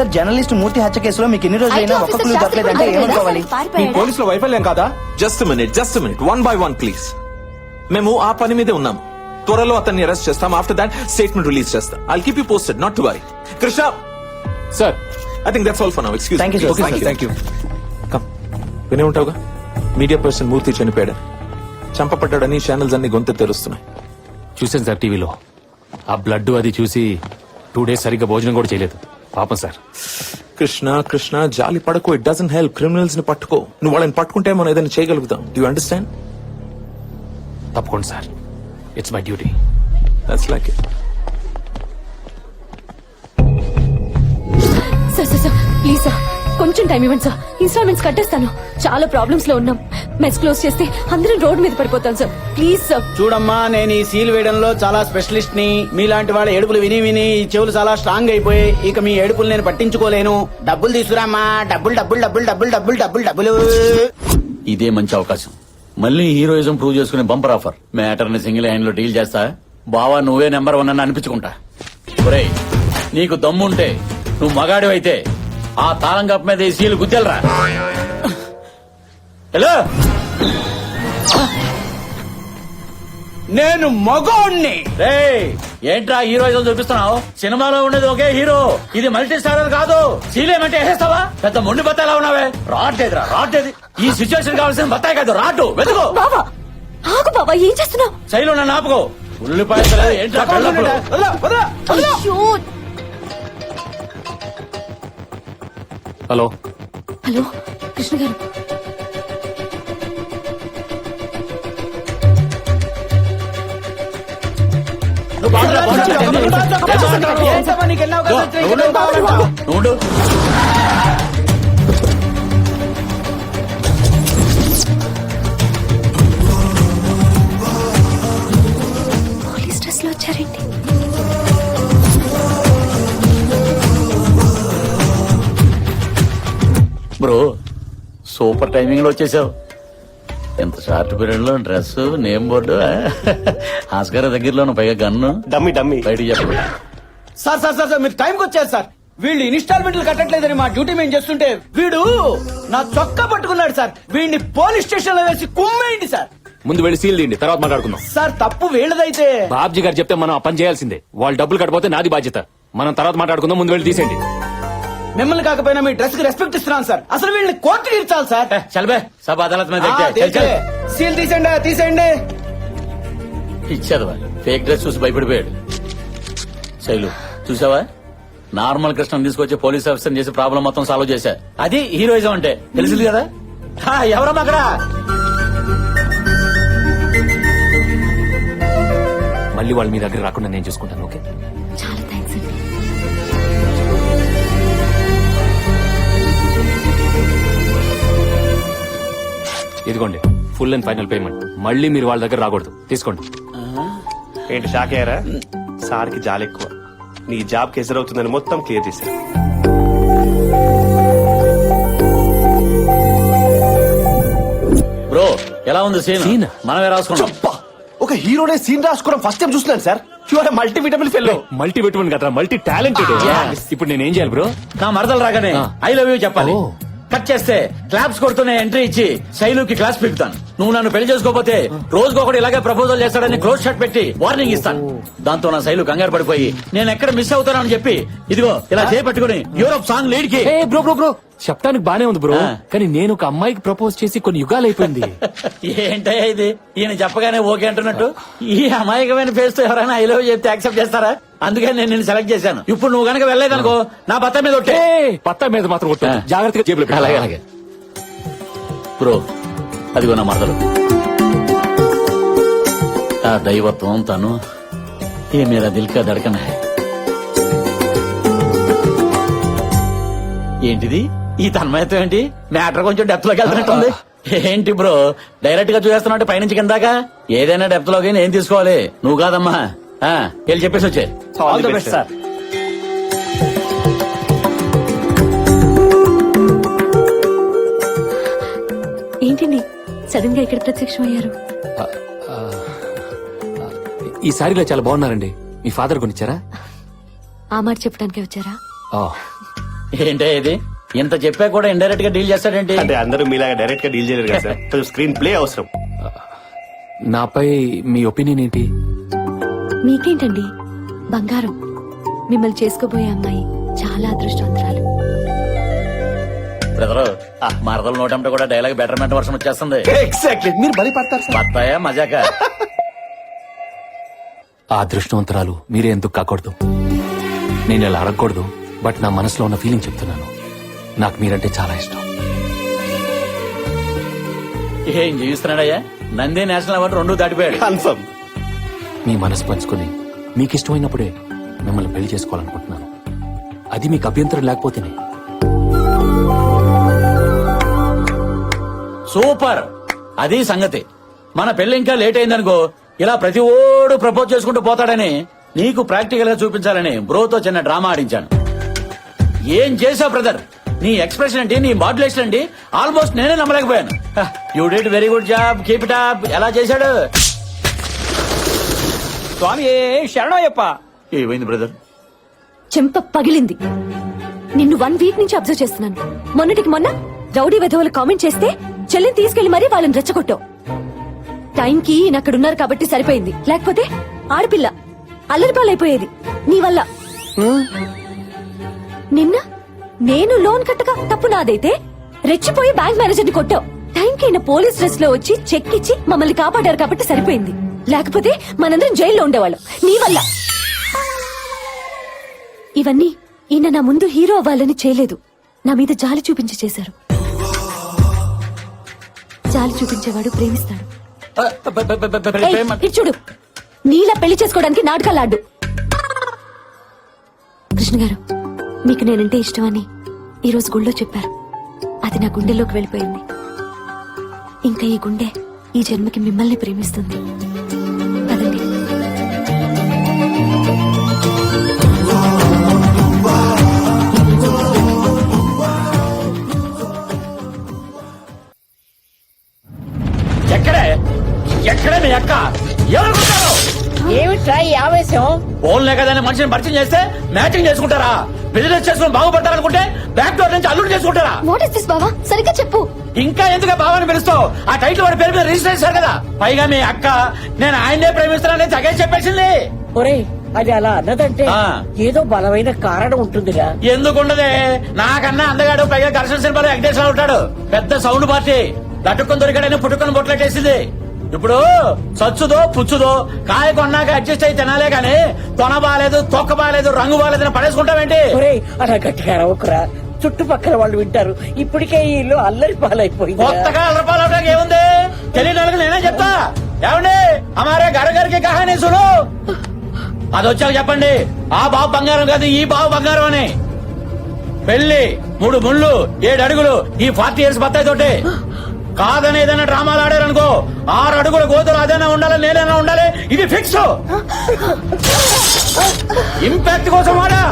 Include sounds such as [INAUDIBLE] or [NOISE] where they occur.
Sir journalist మూర్తి హత్య కేసులో మీకు ఎన్ని రోజులైనా ఐటీ ఒక్క ఆఫీసర్ క్లూ దొరకలేదంటే ఏమనుకోవాలి? పారిపోయాడా? మీ పోలీసులో వైఫల్యం కాదా? Just minute just minute one by one please మేము ఆ పని మీదే ఉన్నాం. త్వరలో అతన్ని అరెస్ట్ చేస్తాం. ఆఫ్టర్ దాట్ స్టేట్మెంట్ రిలీజ్ చేస్తాం. I'll keep you posted not to worry Krishna sir I think that's all for now excuse Thank you, sir. Okay sir thank you come వినే ఉంటావుగా? మీడియా పర్సన్ మూర్తి చనిపోయాడు? చంపబడ్డాడని channels అన్ని గొంతు తెరుస్తున్నాయి. చూశాను sir టీవీలో. ఆ blood అది చూసి టూ డేస్ సరిగ్గా భోజనం కూడా చేయలేదు. పాపం సార్. కృష్ణ కృష్ణ జాలి పడకు. ఇట్ డజన్ హెల్ప్ క్రిమినల్స్ని పట్టుకో. నువ్వు వాళ్ళని పట్టుకుంటే మనం ఏదైనా చేయగలుగుతాం. డూ అండర్స్టాండ్ తప్పకుండా sir. It's my duty that's like it sir sir sir please sir. కొంచెం టైం ఇవ్వండి సార్ ఇన్స్టాల్మెంట్స్ కట్టేస్తాను. చాలా ప్రాబ్లమ్స్లో ఉన్నాం. మెస్ క్లోజ్ చేస్తే అందరం రోడ్ మీద పడిపోతాం సార్ ప్లీజ్ సార్ చూడమ్మా నేను ఈ సీల్ వేయడంలో చాలా స్పెషలిస్ట్ని మీలాంటి వాళ్ళ ఏడుపులు విని విని ఈ చెవులు చాలా స్ట్రాంగ్ అయిపోయి ఇక మీ ఏడుపులు నేను పట్టించుకోలేను. డబ్బులు తీసుకురామ్మా. డబ్బులు డబ్బులు డబ్బులు డబ్బులు డబ్బులు డబ్బులు డబ్బులు. ఇదే మంచి అవకాశం. మళ్ళీ హీరోయిజం ప్రూవ్ చేసుకునే బంపర్ ఆఫర్. మ్యాటర్ని సింగిల్ హ్యాండ్లో డీల్ చేస్తా. బావా నువ్వే నెంబర్ వన్ అని అనిపించుకుంటా ఒరేయ్ నీకు దమ్ముంటే నువ్వు మగాడివైతే ఆ తాళం కప్ప మీద ఈ సీలు గుద్దెలరా? హలో? నేను మగోణ్ణి. రేయ్ ఏంట్రా హీరోయిజం చూపిస్తున్నావు? సినిమాలో ఉండేది ఒకే హీరో. ఇది మల్టీ స్టారర్ కాదు సీలేమంటే వేసేస్తావా? పెద్ద మొండి బత్తాయిలా ఉన్నావే. రాట్లేదురా రాట్లేదు ఈ సిచ్యువేషన్ కావాల్సిన బత్తాయి కాదు రాటు వెతుకో. బావా ఆగు బావా ఏం చేస్తున్నావు? శైలు నన్ను ఆపుకో. ఉల్లిపాయ ఏంట్రా కళ్ళప్పుడు? అయ్యో హలో. హలో కృష్ణ గారు. నువ్వు బాగుందిరా, బాగుంది. ఏంటమ్మా నీకు సూపర్ టైమింగ్లో వచ్చేసావు. ఎంత షార్ట్ పీరియడ్లో డ్రెస్ నేమ్ బోర్డు ఆస్కార్ దగ్గరలోను పైగా గన్ను. Dummy dummy. బయటికి చెప్పు. సార్ సార్ సార్ సార్, మీరు టైంకి వచ్చారు సార్. వీళ్ళు ఇన్స్టాల్మెంట్లు కట్టట్లేదని మా డ్యూటీ మేము చేస్తుంటే వీడు నా చొక్కా పట్టుకున్నాడు సార్. వీడిని పోలీస్ స్టేషన్లో వేసి కుమ్మేయండి సార్. ముందు వెళ్ళి సీల్ తీయండి తర్వాత మాట్లాడుకుందాం. సార్ తప్పు వీళ్ళదైతే. బాబ్జీ గారు చెప్తే మనం ఆ పని చేయాల్సిందే. వాళ్ళు డబ్బులు కట్టపోతే నాది బాధ్యత. మనం తర్వాత మాట్లాడుకుందాం ముందు వెళ్ళి తీసేయండి. మిమ్మల్ని కాకపోయినా మీ డ్రెస్కి రెస్పెక్ట్ ఇస్తున్నాను సార్. అసలు వీళ్ళని కోర్టుకి ఇచ్చాలి సార్. చల్బే సబ్ అదాలత్ మీద. సీల్ తీసేయండి తీసేయండి. ఇచ్చేది ఫేక్ డ్రెస్ చూసి భయపడిపోయాడు. శైలు చూసావా? నార్మల్ కృష్ణ తీసుకొచ్చి పోలీస్ ఆఫీసర్ చేసి ప్రాబ్లం మొత్తం సాల్వ్ చేశా. అది హీరోయిజం అంటే. తెలిసింది కదా? హా, ఎవరమ్మా అక్కడ? మళ్ళీ వాళ్ళు మీ దగ్గర రాకుండా నేను చూసుకుంటాను ఓకే? ఇదిగోండి ఫుల్ అండ్ ఫైనల్ పేమెంట్ మళ్ళీ మీరు వాళ్ళ దగ్గర రాకూడదు. తీసుకోండి. ఏంటి షాక్ అయ్యారా? సార్కి జాలి ఎక్కువ. నీ జాబ్కి ఎదురవుతుందని మొత్తం క్లియర్ చేశారు బ్రో ఎలా ఉంది సీన్? Scene? మనమే రాసుకున్నాం. ఒక హీరోనే సీన్ రాసుకోవడం ఫస్ట్ టైం చూస్తున్నాను సార్ చూడ మల్టీ విటమిన్ ఫెల్లో మల్టీ పెట్టుకుని కదా మల్టీ టాలెంటెడ్ ఇప్పుడు నేను ఏం చేయాలి బ్రో నా మరదలు రాగానే. ఐ లవ్ యూ చెప్పాలి. కట్ చేస్తే క్లాప్స్ కొడుతూనే ఎంట్రీ ఇచ్చి శైలుకి క్లాస్ పీకుతాను నువ్వు నన్ను పెళ్ళి చేసుకోకపోతే రోజుకొకటి ఇలాగే ప్రపోజల్ చేస్తాడని క్లోజ్ షాట్ పెట్టి వార్నింగ్ ఇస్తాను. దాంతో నా శైలు కంగారు పడిపోయి నేను ఎక్కడ మిస్ అవుతానని చెప్పి ఇదిగో ఇలా చేపట్టుకుని యూరోప్ సాంగ్ లీడ్కి బ్రో బ్రో బ్రో చెప్పడానికి బానే ఉంది బ్రో. కానీ నేను ఒక అమ్మాయికి ప్రపోజ్ చేసి కొన్ని యుగాలు అయిపోయింది. [LAUGHS] ఏంటయ్యా ఇది? ఈయన చెప్పగానే ఓకే అంటున్నట్టు. ఈ అమాయకమైన ఫేస్తో ఎవరైనా ఐ లవ్ చెప్తే యాక్సెప్ట్ చేస్తారా? అందుకని నేను నిన్ను సెలెక్ట్ చేశాను. ఇప్పుడు నువ్వు గనక వెళ్ళలేదనుకో నా భర్త మీద ఒట్టే. పత్తా మీద మాత్రం కొట్టు ఆ. జాగ్రత్తగా జేబులో పెట్టు. అలాగే అలాగే. బ్రో అదిగో నా మరదలు. ఆ దైవత్వం తను ఏ మేరా దిల్ కా ధడకన. హై ఏంటిది? ఈ తన్మయత్వం ఏంటి? మ్యాటర్ కొంచెం డెప్త్లోకి వెళ్తున్నట్టుంది. ఏంటి బ్రో? డైరెక్ట్గా చూసేస్తున్నట్టు పైనుంచి కిందాక? ఏదైనా డెప్త్లోకి ఏం తీసుకోవాలి. నువ్వు కాదమ్మా. ఆ, వెళ్ళి చెప్పేసి వచ్చే. ఆల్ ది బెస్ట్ సార్ ఏంటండి? సడన్గా ఇక్కడ ప్రత్యక్షం అయ్యారు ఈ సారీలో చాలా బాగున్నారండి. మీ ఫాదర్ కొనిచ్చారా? ఆ మాట చెప్పడానికి వచ్చారా? ఆ, ఏంటే ఇది? ఇంత చెప్పా కూడా ఇండైరెక్ట్గా డీల్ చేస్తాడేంటి? అంటే అందరూ మీలాగా డైరెక్ట్గా డీల్ చేయలేరు కదా సార్. కొంచెం స్క్రీన్ ప్లే అవసరం. నాపై మీ ఒపీనియన్ ఏంటి? మీకేంటండి? బంగారం. మిమ్మల్ని చేసుకోబోయే అమ్మాయి చాలా అదృష్టవంతురాలు. బ్రదర్ మరదల నోటంటే కూడా డైలాగ్ బెటర్మెంట్ వర్షం వచ్చేస్తుంది. ఎగ్జాక్ట్లీ మీరు బలి పడతారు సార్. బత్తాయా మజాక? ఆ అదృష్టవంతరాలు మీరే ఎందుకు కాకూడదు? నేను ఇలా అడగకూడదు బట్ నా మనసులో ఉన్న ఫీలింగ్ చెప్తున్నాను. నాకు మీరంటే చాలా ఇష్టం. ఏం జీవిస్తున్నాడయ్యా? నంది నేషనల్ అవార్డు రెండు దాటిపోయాడు. కన్ఫర్మ్. మీ మనసు పంచుకొని మీకు ఇష్టమైనప్పుడే మిమ్మల్ని పెళ్ళి చేసుకోవాలనుకుంటున్నాను. అది మీకు అభ్యంతరం లేకపోతేనే. సూపర్! అది సంగతి. మన పెళ్ళి ఇంకా లేట్ అయిందనుకో ఇలా ప్రతి ఓడు ప్రపోజ్ చేసుకుంటూ పోతాడని నీకు ప్రాక్టికల్గా చూపించాలని బ్రోతో చిన్న డ్రామా ఆడించాను. ఏం చేసావు బ్రదర్? నీ ఎక్స్ప్రెషన్ ఏంటి నీ మాడ్యులేషన్ ఏంటి ఆల్మోస్ట్ నేనే నమ్మలేకపోయాను. You did very good job keep it up ఎలా చేశాడు? స్వామి శరణయ్యప్ప. ఏమైంది బ్రదర్ చెంప పగిలింది. నిన్ను వన్ వీక్ నుంచి అబ్జర్వ్ చేస్తున్నాను. మొన్నటికి మొన్న రౌడీ వెధవులు కామెంట్ చేస్తే చెల్లిని తీసుకెళ్ళి మరీ వాళ్ళని రెచ్చగొట్టావు. టైంకి ఈయన అక్కడ ఉన్నారు కాబట్టి సరిపోయింది. లేకపోతే ఆడపిల్ల అల్లరిపాలైపోయేది నీ వల్ల. నిన్న నేను లోన్ కట్టగా తప్పు నాదైతే? రెచ్చిపోయి బ్యాంక్ మేనేజర్ని కొట్టావు. టైంకి ఈయన పోలీస్ డ్రెస్లో వచ్చి చెక్ ఇచ్చి మమ్మల్ని కాపాడారు కాబట్టి సరిపోయింది. లేకపోతే మనందరం జైల్లో ఉండేవాళ్ళం. నీ వల్ల. ఇవన్నీ ఈయన నా ముందు హీరో అవ్వాలని చేయలేదు. నా మీద జాలి చూపించి చేశారు. జాలి చూపించేవాడు ప్రేమిస్తాడు. ఏయ్, ఇటు చూడు. నీలా పెళ్ళి చేసుకోవడానికి నాటకాలు ఆడు. కృష్ణ గారు మీకు నేనంటే ఇష్టమని ఈ రోజు గుళ్ళో చెప్పారు. అది నా గుండెలోకి వెళ్ళిపోయింది. ఇంకా ఈ గుండె ఈ జన్మకి మిమ్మల్ని ప్రేమిస్తుంది. ఏమిట్రా ఈ ఆవేశం. ఫోన్లే కదని మనిషిని పరిచయం చేస్తే మ్యాచింగ్ చేసుకుంటారా? బిజినెస్ చేసుకుని బాగుపడతారనుకుంటే బ్యాక్ డోర్ నుంచి అల్లుడు చేసుకుంటారా? వాట్ ఇస్ దిస్ బావా? సరిగ్గా చెప్పు. ఇంకా ఎందుకు భావాన్ని పిలుస్తావు? ఆ టైటిల్ వాడి పేరు మీద రిజిస్టర్ చేశారు కదా. పైగా మీ అక్క నేను ఆయన్నే ప్రేమిస్తున్నానని తగే చెప్పేసింది. ఒరేయ్ అది అలా అన్నదంటే. ఏదో బలమైన కారణం ఉంటుందిరా ఎందుకుండదే నాకన్నా అందగాడు పైగా ఘర్షణ సినిమాలో వెంకటేశ్వర ఉంటాడు. పెద్ద సౌండ్ పార్టీ. లటుక్కుని దొరికాడని పుట్టుకొని బొట్లెట్టేసింది. ఇప్పుడు సచ్చుదో పుచ్చుదో కాయ కొన్నాక అడ్జస్ట్ అయి తినాలే గాని తొన బాలేదు తొక్క బాలేదు రంగు బాలేదని పడేసుకుంటావేంటి? ఒరేయ్ అలా గట్టిగా అరవకురా. చుట్టుపక్కల వాళ్ళు వింటారు. ఇప్పటికే ఈ ఇల్లు అల్లరి పాలైపోయింది కొత్తగా అలరపాలవడానికి ఏముంది? తెలియని వాళ్ళకి నేనే చెప్తా. ఏమండి? అమారే గర గరికి కహానీ సును అది వచ్చాక చెప్పండి. ఆ బాబు బంగారం కాదు ఈ బాబు బంగారం అని. పెళ్ళి మూడు ముళ్ళు ఏడు అడుగులు ఈ ఫార్టీ ఇయర్స్ బత్తాయి తోటి. కాదని ఏదైనా డ్రామాలు ఆడారనుకో. ఆరు అడుగుల గోతులు అదైనా ఉండాలి నేనైనా ఉండాలి? ఇది ఫిక్స్ ఇంపాక్ట్ [LAUGHS] కోసం వాడా